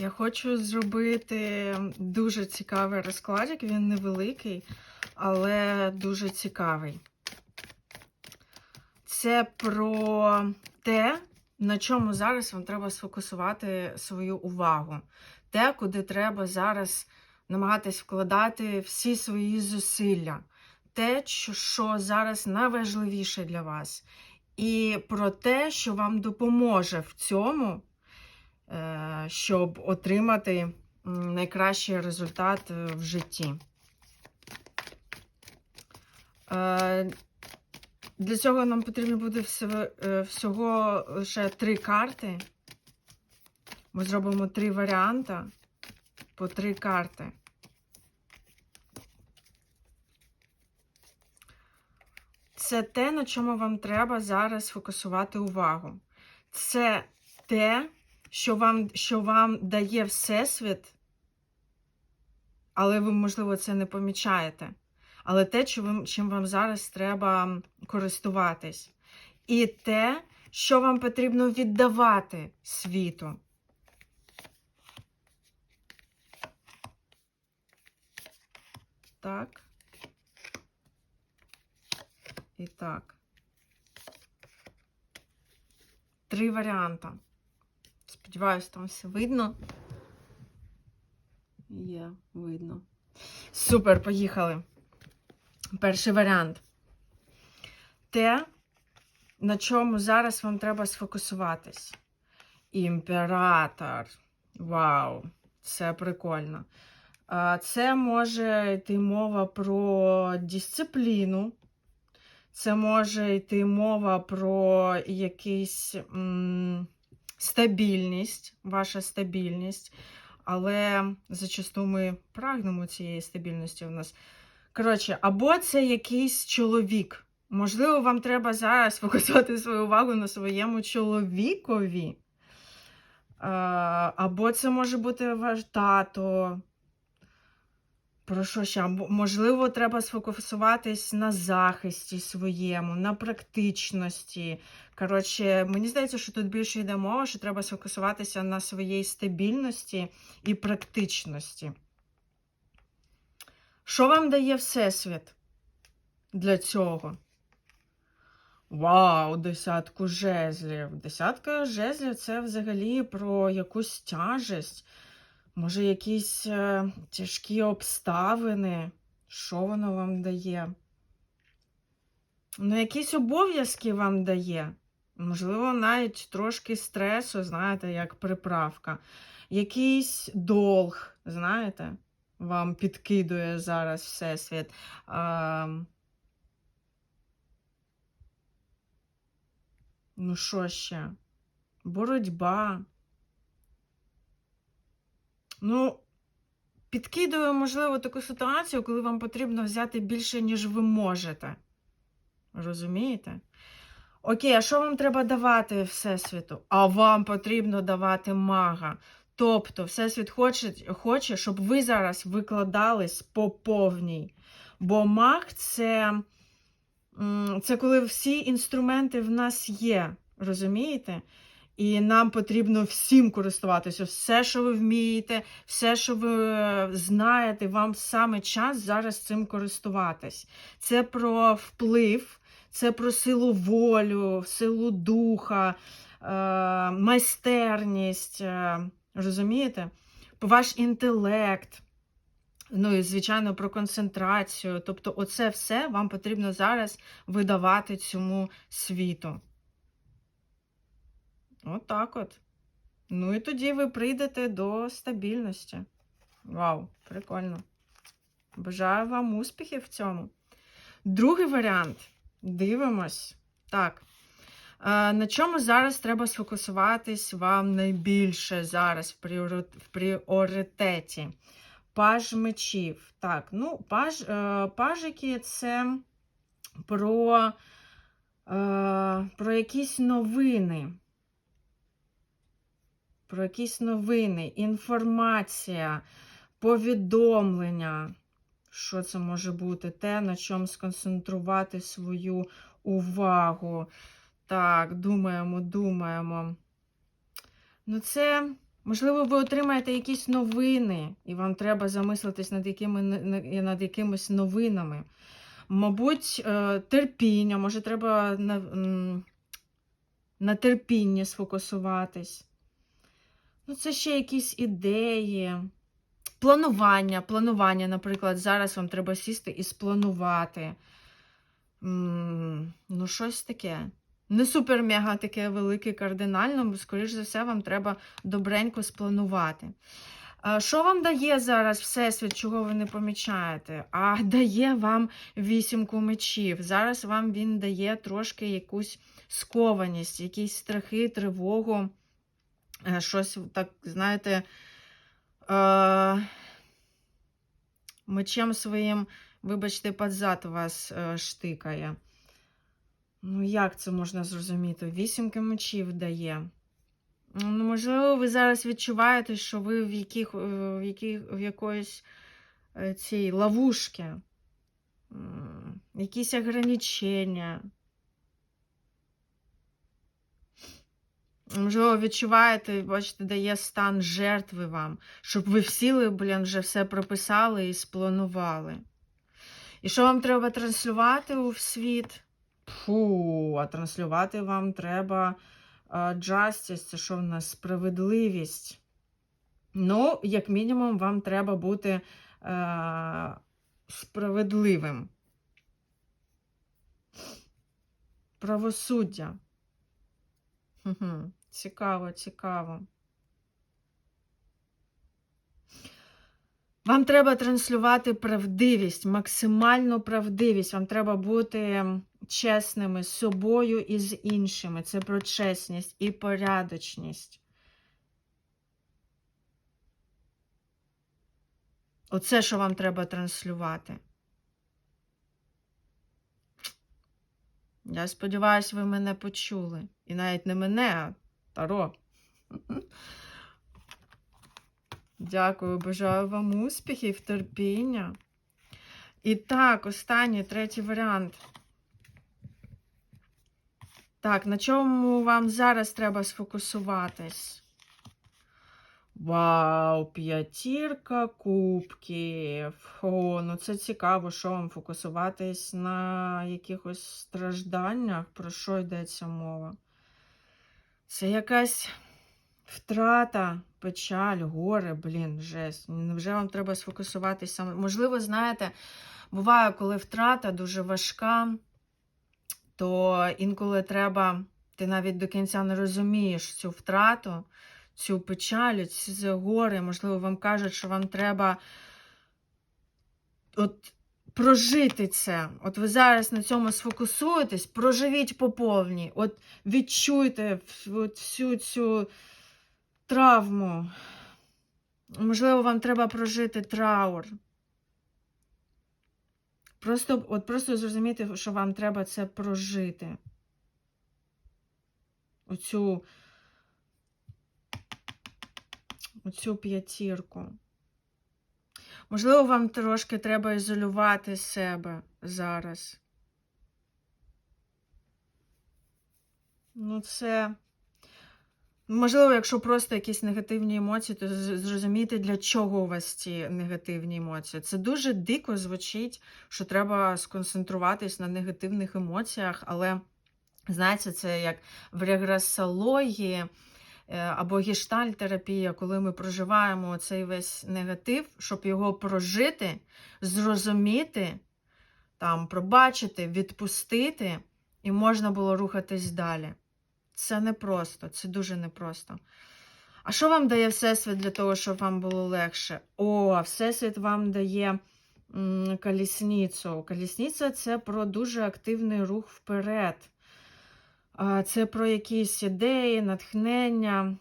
Я хочу зробити дуже цікавий розкладик. Він невеликий, але дуже цікавий. Це про те, на чому зараз вам треба сфокусувати свою увагу. Те, куди треба зараз намагатись вкладати всі свої зусилля. Те, що, зараз найважливіше для вас. І про те, що вам допоможе в цьому, щоб отримати найкращий результат е, в житті. Е, Для цього нам потрібно буде е, всього лише три карти. Ми зробимо три варіанти по три карти. Це те, на чому вам треба зараз фокусувати увагу. Це те, що вам, що вам дає Всесвіт, але ви, можливо, це не помічаєте. Але те, чим, вам зараз треба користуватись. І те, що вам потрібно віддавати світу. Так. І так. Три варіанти. Сподіваюсь, там все видно. Є, видно. Супер, поїхали. Перший варіант. Те, на чому зараз вам треба сфокусуватись. Імператор. Вау, це прикольно. Це може йти мова про дисципліну. Це може йти мова про якийсь стабільність, ваша стабільність. Але зачасту ми прагнемо цієї стабільності у нас. Коротше, або це якийсь чоловік. Можливо, вам треба зараз фокусувати свою увагу на своєму чоловікові. Або це може бути ваш тато. Про що ще? Можливо, треба сфокусуватись на захисті своєму, на практичності. Коротше, мені здається, що тут більше йде мова, що треба сфокусуватися на своїй стабільності і практичності. Що вам дає Всесвіт для цього? Вау, десятку жезлів. Десятка жезлів це взагалі про якусь тяжесть. Може, якісь е, тяжкі обставини. Що воно вам дає? Ну, якісь обов'язки вам дає. Можливо, навіть трошки стресу, знаєте, як приправка. Якийсь долг, знаєте, вам підкидує зараз Всесвіт. А, ну, що ще? Боротьба. Ну, підкидує, можливо, таку ситуацію, коли вам потрібно взяти більше, ніж ви можете. Розумієте? Окей, а що вам треба давати Всесвіту? А вам потрібно давати мага. Тобто, Всесвіт хоче, хоче, щоб ви зараз викладались по повній. Бо маг це, це коли всі інструменти в нас є. Розумієте? І нам потрібно всім користуватися. Все, що ви вмієте, все, що ви е, знаєте, вам саме час зараз цим користуватись. Це про вплив, це про силу волю, силу духа, е, майстерність. е, Розумієте? Ваш інтелект. Ну і, звичайно, про концентрацію. Тобто, оце все вам потрібно зараз видавати цьому світу. Отак от. Ну і тоді ви прийдете до стабільності. Вау, прикольно. Бажаю вам успіхів в цьому. Другий варіант. Дивимось. Так. На чому зараз треба сфокусуватись вам найбільше зараз в пріоритеті? Паж мечів. Так, ну, паж, е, пажики це про, е, про якісь новини. Про якісь новини, інформація, повідомлення. Що це може бути? Те, на чому сконцентрувати свою увагу. Так, думаємо, думаємо. Ну, це Можливо, ви отримаєте якісь новини, і вам треба замислитись над, якими, над якимись новинами. Мабуть, е, терпіння, може, треба на, на терпінні сфокусуватись. Ну, це ще якісь ідеї. Планування, планування, наприклад, зараз вам треба сісти і спланувати. Ну, щось таке. Не супер-мега таке велике, кардинально, бо, скоріш за все, вам треба добренько спланувати. Що вам дає зараз Всесвіт, чого ви не помічаєте? А дає вам вісімку мечів. Зараз вам він дає трошки якусь скованість, якісь страхи, тривогу. Е, щось так, знаєте, е, мечем своїм, вибачте, подзад вас е, штикає. Ну, як це можна зрозуміти? Вісімки мечів дає. Ну, Можливо, ви зараз відчуваєте, що ви в яких, в яких, в якоїсь цій ловушці, якісь ограничення. Можливо, відчуваєте, бачите, дає стан жертви вам, щоб ви всіли, блін, вже все прописали і спланували. І що вам треба транслювати у світ? Фу, а транслювати вам треба justice, це що в нас справедливість. Ну, як мінімум, вам треба бути е, справедливим. Правосуддя. Угу. Цікаво, цікаво. Вам треба транслювати правдивість, максимальну правдивість. Вам треба бути чесними з собою і з іншими. Це про чесність і порядочність. Оце, що вам треба транслювати. Я сподіваюся, ви мене почули. І навіть не мене, а Таро. Дякую, бажаю вам успіхів, терпіння. І так, останній третій варіант. Так, на чому вам зараз треба сфокусуватись? Вау, п'ятірка кубків. О, ну це цікаво, що вам фокусуватись на якихось стражданнях, про що йдеться мова? Це якась втрата, печаль, горе, блін, жесть. Невже вам треба сфокусуватися саме? Можливо, знаєте, буває, коли втрата дуже важка, то інколи треба, ти навіть до кінця не розумієш цю втрату, цю печаль, ці горе. Можливо, вам кажуть, що вам треба от прожити це. От ви зараз на цьому сфокусуєтесь, проживіть по повній. От відчуйте всю цю травму. Можливо, вам треба прожити траур. Просто от просто зрозуміти, що вам треба це прожити. Оцю, оцю п'ятірку. Можливо, вам трошки треба ізолювати себе зараз. Ну, це. Можливо, якщо просто якісь негативні емоції, то зрозуміти, для чого у вас ці негативні емоції. Це дуже дико звучить, що треба сконцентруватись на негативних емоціях, але, знаєте, це як в регресології або гештальтерапія, коли ми проживаємо цей весь негатив, щоб його прожити, зрозуміти, там, пробачити, відпустити, і можна було рухатись далі. Це непросто, це дуже непросто. А що вам дає Всесвіт для того, щоб вам було легше? О, Всесвіт вам дає колісницю. Колісниця це про дуже активний рух вперед. Це про якісь ідеї, натхнення,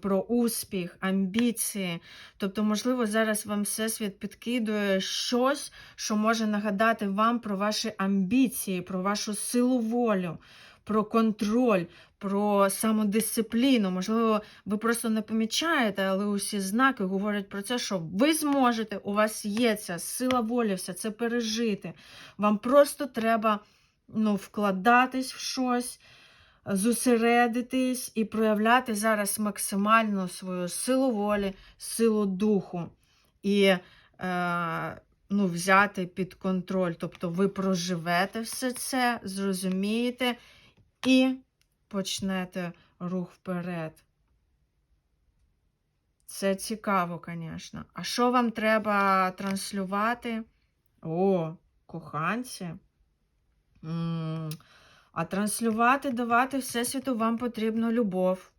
про успіх, амбіції. Тобто, можливо, зараз вам Всесвіт підкидує щось, що може нагадати вам про ваші амбіції, про вашу силу волю про контроль, про самодисципліну. Можливо, ви просто не помічаєте, але усі знаки говорять про це, що ви зможете, у вас є ця сила волі, все це пережити. Вам просто треба ну, вкладатись в щось. зосередитись і проявляти зараз максимально свою силу волі, силу духу і е, ну, взяти під контроль. Тобто ви проживете все це, зрозумієте і почнете рух вперед. Це цікаво, звісно. А що вам треба транслювати? О, коханці. А транслювати, давати Всесвіту вам потрібно любов.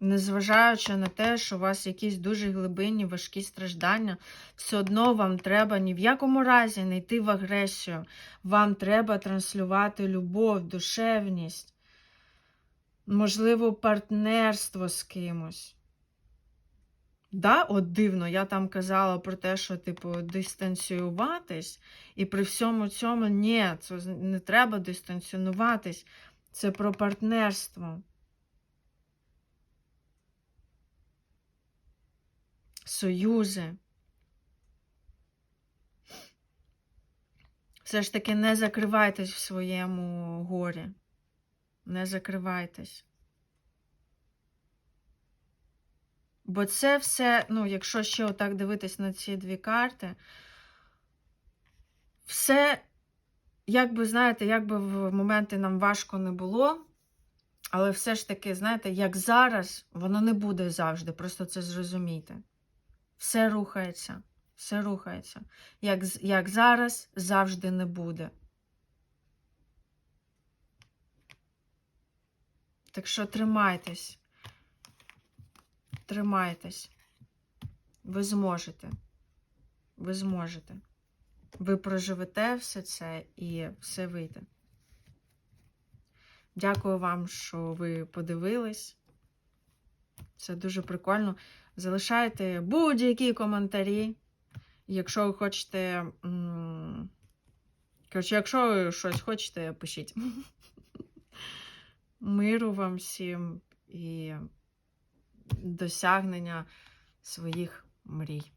Незважаючи на те, що у вас якісь дуже глибинні, важкі страждання, все одно вам треба ні в якому разі не йти в агресію. Вам треба транслювати любов, душевність, можливо, партнерство з кимось. Да, от дивно, я там казала про те, що, типу, дистанціюватись, і при всьому цьому ні, це не треба дистанціюватись. Це про партнерство. Союзи. Все ж таки не закривайтесь в своєму горі. Не закривайтесь. Бо це все, ну, якщо ще отак дивитись на ці дві карти, все, як би, знаєте, як би в моменти нам важко не було, але все ж таки, знаєте, як зараз, воно не буде завжди, просто це зрозумійте. Все рухається, все рухається. Як, як зараз, завжди не буде. Так що тримайтесь. Тримайтесь. Ви зможете. Ви зможете. Ви проживете все це і все вийде. Дякую вам, що ви подивились. Це дуже прикольно. Залишайте будь-які коментарі. Якщо ви хочете. Коротше, якщо ви щось хочете, пишіть. Миру вам всім і досягнення своїх мрій.